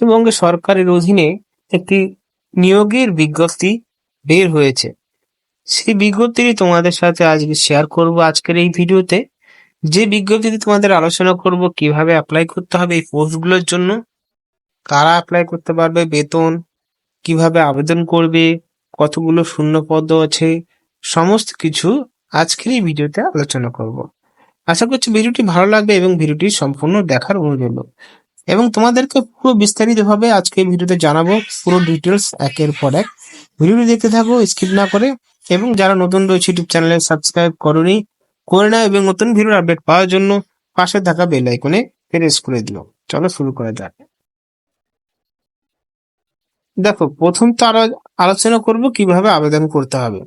পশ্চিমবঙ্গ সরকারের অধীনে একটি নিয়োগের বিজ্ঞপ্তি বের হয়েছে। সেই বিজ্ঞপ্তিটি তোমাদের সাথে আজকে শেয়ার করব আজকের এই ভিডিওতে। যে বিজ্ঞপ্তিতে তোমাদের আলোচনা করব, কীভাবে অ্যাপ্লাই করতে হবে এই পোস্টগুলোর জন্য, কারা অ্যাপ্লাই করতে পারবে, বেতন, কীভাবে আবেদন করবে, কতগুলো শূন্য পদ আছে, সমস্ত কিছু আজকের এই ভিডিওতে আলোচনা করব। আশা করছি ভিডিওটি ভালো লাগবে এবং ভিডিওটি সম্পূর্ণ দেখার অনুরোধ। এবং তোমাদেরকে পুরো বিস্তারিতভাবে আজকে ভিডিওতে জানাব পুরো ডিটেলস একের পর এক। ভিডিওটি দেখতে থাকো স্কিপ না করে। এবং যারা নতুন রয়েছে ইউটিউব চ্যানেলে সাবস্ক্রাইব করনি, করে নাও এবং নতুন ভিডিওর আপডেট পাওয়ার জন্য পাশে থাকা বেল আইকনে প্রেস করে দিও। চলো শুরু করা যাক। দেখো, প্রথম তো আরও আলোচনা করব কীভাবে আবেদন করতে হবে।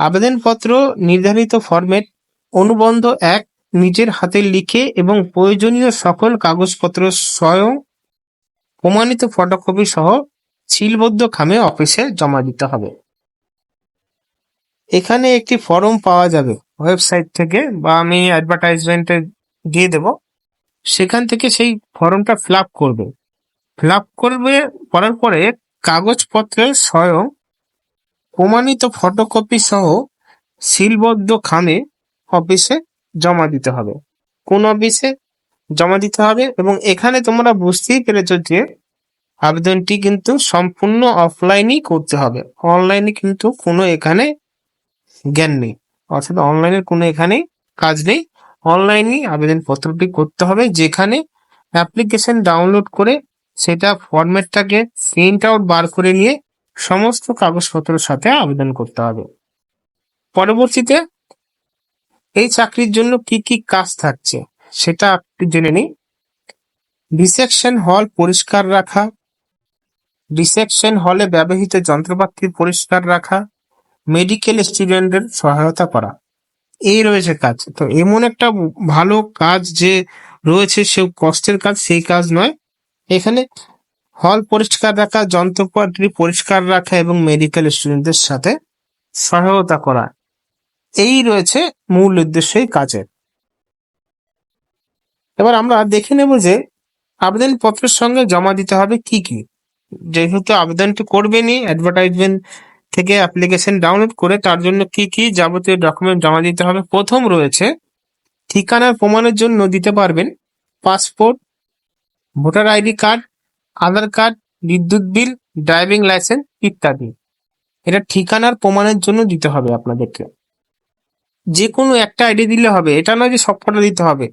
আবেদনপত্র নির্ধারিত ফরম্যাট অনুবন্ধ এক নিজের হাতে লিখে এবং প্রয়োজনীয় সকল কাগজপত্র স্বয়ং প্রমাণিত ফটোকপি সহ সিলবদ্ধ খামে অফিসে জমা দিতে হবে। এখানে একটি ফর্ম পাওয়া যাবে ওয়েবসাইট থেকে বা আমি অ্যাডভার্টাইজমেন্টে দিয়ে দেব। সেখান থেকে সেই ফর্মটা ফিল আপ করবে। ফিল আপ করবে, করার পরে কাগজপত্রের স্বয়ং প্রমাণিত ফটোকপি সহ সিলবদ্ধ খামে অফিসে জমা দিতে হবে। কোন অফিসে জমা দিতে হবে এবং এখানে তোমরা বুঝতেই পেরেছ যে আবেদনটি কিন্তু সম্পূর্ণ অফলাইনেই করতে হবে। অনলাইনে কিন্তু কোনো এখানে জ্ঞান নেই। অর্থাৎ অনলাইনের কোনো এখানে কাজ নেই। অনলাইনে আবেদনপত্রটি করতে হবে যেখানে অ্যাপ্লিকেশন ডাউনলোড করে সেটা ফরম্যাটটাকে প্রিন্ট আউট বার করে নিয়ে সমস্ত কাগজপত্রের সাথে আবেদন করতে হবে। পরবর্তীতে এই চাকরির জন্য কি কি কাজ থাকছে সেটা একটু জেনে নিই। ডিসেকশন হল পরিষ্কার রাখা ডিসেকশন হলে ব্যবহৃত যন্ত্রপাতি পরিষ্কার রাখা মেডিকেল স্টুডেন্টদের সহায়তা করা। এই রয়েছে কাজ। তো এমন একটা ভালো কাজ যে রয়েছে সে কষ্টের কাজ, সেই কাজ নয়। এখানে হল পরিষ্কার রাখা, যন্ত্রপাতি পরিষ্কার রাখা এবং মেডিকেল স্টুডেন্টদের সাথে সহায়তা করা। এই রয়েছে মূল উদ্দেশ্য এই কাজের। এবার আমরা দেখে নেব যে আবেদনপত্রের সঙ্গে জমা দিতে হবে কি কি। যেহেতু আবেদনটি করবেনই অ্যাডভার্টাইজমেন্ট থেকে অ্যাপ্লিকেশন ডাউনলোড করে তার জন্য কি কি যাবতীয় ডকুমেন্ট জমা দিতে হবে, প্রথম রয়েছে ঠিকানার প্রমাণের জন্য দিতে পারবেন। Passport, voter ID card, Aadhaar card, বিদ্যুৎ বিল ড্রাইভিং লাইসেন্স ইত্যাদি। এটা ঠিকানার প্রমাণের জন্য দিতে হবে আপনাদেরকে। যে কোনো একটা আইডি দিলে হবে। এটা নয় যে সবকটা দিতে হবে।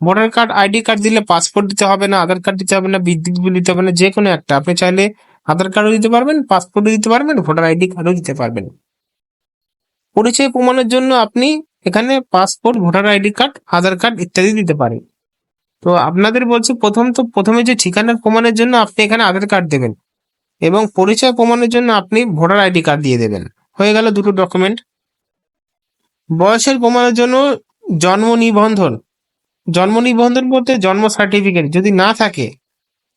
ভোটার কার্ড আইডি কার্ড দিলে পাসপোর্ট দিতে হবে না আধার কার্ড দিতে হবে না বিদ্যুৎ বিল দিতে হবে না যে কোনো একটা। আপনি চাইলে আধার কার্ডও দিতে পারবেন পাসপোর্টও দিতে পারবেন ভোটার আইডি কার্ডও দিতে পারবেন। পরিচয় প্রমাণের জন্য আপনি এখানে passport voter ID card Aadhaar card ইত্যাদি দিতে পারেন। তো আপনাদের বলছি, প্রথম তো প্রথমে যে ঠিকানার প্রমাণের জন্য আপনি এখানে আধার কার্ড দেবেন এবং পরিচয় প্রমাণের জন্য আপনি ভোটার আইডি কার্ড দিয়ে দেবেন। হয়ে গেল দুটো ডকুমেন্ট বয়সের প্রমাণের জন্য জন্ম নিবন্ধন। জন্ম নিবন্ধন বলতে জন্ম সার্টিফিকেট যদি না থাকে,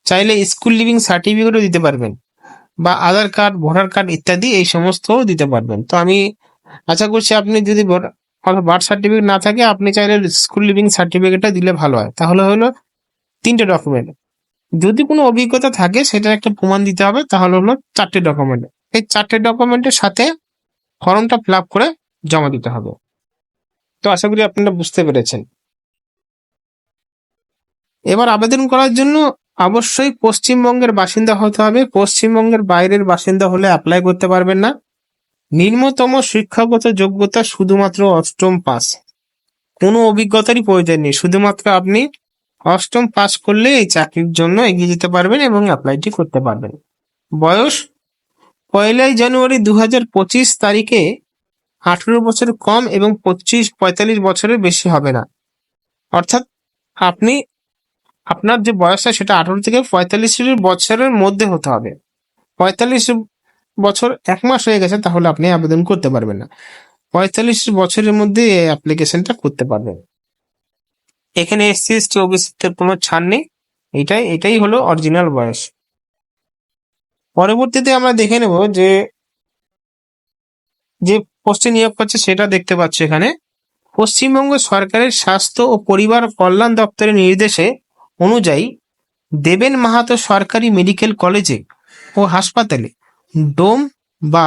চাইলে স্কুল লিভিং সার্টিফিকেটও দিতে পারবেন বা আধার কার্ড ভোটার কার্ড ইত্যাদি এই সমস্ত দিতে পারবেন। তো আমি আশা করছি আপনি যদি বার্থ সার্টিফিকেট না থাকে, আপনি চাইলে স্কুল লিভিং সার্টিফিকেটটা দিলে ভালো হয়। তাহলে হলো তিনটে ডকুমেন্ট যদি কোনো অভিজ্ঞতা থাকে, সেটার একটা প্রমাণ দিতে হবে, তাহলে হলো চারটে ডকুমেন্ট এই চারটে ডকুমেন্টের সাথে ফর্মটা ফিল আপ করে জমা দিতে হবে। তো আশা করি আপনারা বুঝতে পেরেছেন। এবার আবেদন করার জন্য অবশ্যই পশ্চিমবঙ্গের বাসিন্দা হতে হবে। পশ্চিমবঙ্গের বাইরের বাসিন্দা হলে অ্যাপ্লাই করতে পারবেন না। নিম্নতম শিক্ষাগত যোগ্যতা শুধুমাত্র অষ্টম পাস। কোনো অভিজ্ঞতারই প্রয়োজন নেই। শুধুমাত্র আপনি অষ্টম পাস করলে এই চাকরির জন্য এগিয়ে যেতে পারবেন এবং অ্যাপ্লাইটি করতে পারবেন। বয়স পয়লাই জানুয়ারি দু তারিখে আঠেরো বছর কম এবং পঁচিশ, পঁয়তাল্লিশ বছরের বেশি হবে না। অর্থাৎ আপনি, আপনার যে বয়সটা সেটা আঠেরো থেকে পঁয়তাল্লিশ বছরের মধ্যে হতে হবে। পঁয়তাল্লিশ বছর এক মাস হয়ে গেছে, তাহলে আপনি আবেদন করতে পারবেন না। পঁয়তাল্লিশ বছরের মধ্যে এই অ্যাপ্লিকেশনটা করতে পারবেন। এখানে এসসি এসটি ওবিসিতে কোনো ছাড় নেই। এটাই এটাই হলো অরিজিনাল বয়স। পরবর্তীতে আমরা দেখে নেব যে যে পোস্টে নিয়োগ করছে, সেটা দেখতে পাচ্ছি এখানে। পশ্চিমবঙ্গ সরকারের স্বাস্থ্য ও পরিবার কল্যাণ দপ্তরের নির্দেশে অনুযায়ী দেবেন মাহাতো সরকারি মেডিকেল কলেজে ও হাসপাতালে ডোম বা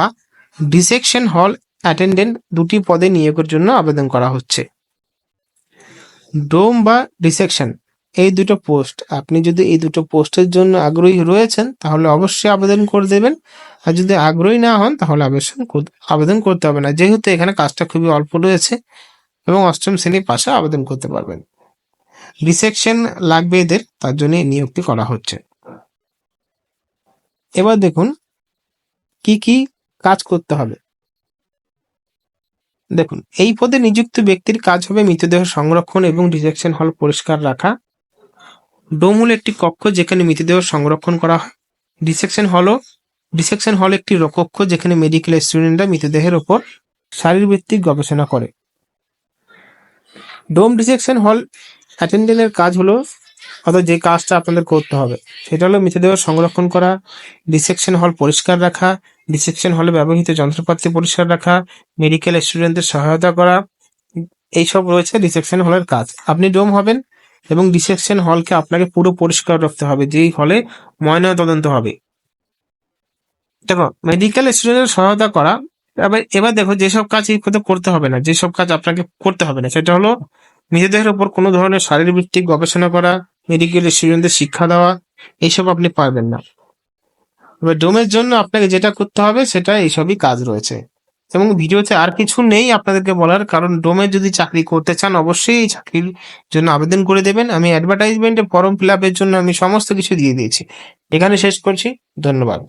ডিসেকশন হল অ্যাটেন্ডেন্ট দুটি পদে নিয়োগের জন্য আবেদন করা হচ্ছে। ডোম বা ডিসেকশন, এই দুটো পোস্ট। আপনি যদি এই দুটো পোস্টের জন্য আগ্রহী রয়েছেন, তাহলে অবশ্যই আবেদন করে দেবেন। আর যদি আগ্রহী না হন, তাহলে আবেদন আবেদন করতে হবে না। যেহেতু এখানে কাজটা খুবই অল্প রয়েছে এবং অষ্টম শ্রেণির পাশে আবেদন করতে পারবেন। ডিসেকশন লাগবে এদের, তার জন্য নিয়োগটি করা হচ্ছে। এবার দেখুন, কি কি কাজ করতে হবে। দেখুন, এই পদে নিযুক্ত ব্যক্তির কাজ হবে মৃতদেহ সংরক্ষণ এবং ডিসেকশন হল পরিষ্কার রাখা। ডোমুল একটি কক্ষ যেখানে মৃতদেহ সংরক্ষণ করা হয়। ডিসেকশন হলও ডিসেকশন হল একটি র- কক্ষ যেখানে মেডিকেল স্টুডেন্টরা মৃতদেহের ওপর শারীরভিত্তিক গবেষণা করে। ডোম ডিসেকশন হল অ্যাটেন্ডেন্টের কাজ হলো অর্থাৎ যে কাজটা আপনাদের করতে হবে, সেটা হলো মৃতদেহ সংরক্ষণ করা ডিসেকশন হল পরিষ্কার রাখা ডিসেকশন হলে ব্যবহৃত যন্ত্রপাতি পরিষ্কার রাখা মেডিকেল স্টুডেন্টদের সহায়তা করা, এইসব রয়েছে ডিসেকশন হলের কাজ। আপনি ডোম হবেন এবং ডিসেকশন হলকে আপনাকে পুরো পরিষ্কার রাখতে হবে, যেই হলে ময়না তদন্ত হবে। দেখো মেডিকেল স্টুডেন্টের সহায়তা করা, এবার এবার দেখো যেসব কাজ এই করতে হবে না যেসব কাজ আপনাকে করতে হবে না, সেটা হলো নিজেদের উপর কোনো ধরনের শারীরভিত্তিক গবেষণা করা মেডিকেল স্টুডেন্টদের শিক্ষা দেওয়া, এইসব আপনি পারবেন না। এবার ডোমের জন্য আপনাকে যেটা করতে হবে, সেটা এইসবই কাজ রয়েছে। এবং ভিডিওতে আর কিছু নেই আপনাদেরকে বলার, কারণ ডোমে যদি চাকরি করতে চান, অবশ্যই এই চাকরির জন্য আবেদন করে দেবেন। আমি অ্যাডভার্টাইজমেন্টে ফর্ম ফিল আপের জন্য আমি সমস্ত কিছু দিয়ে দিয়েছি। এখানে শেষ করছি, ধন্যবাদ।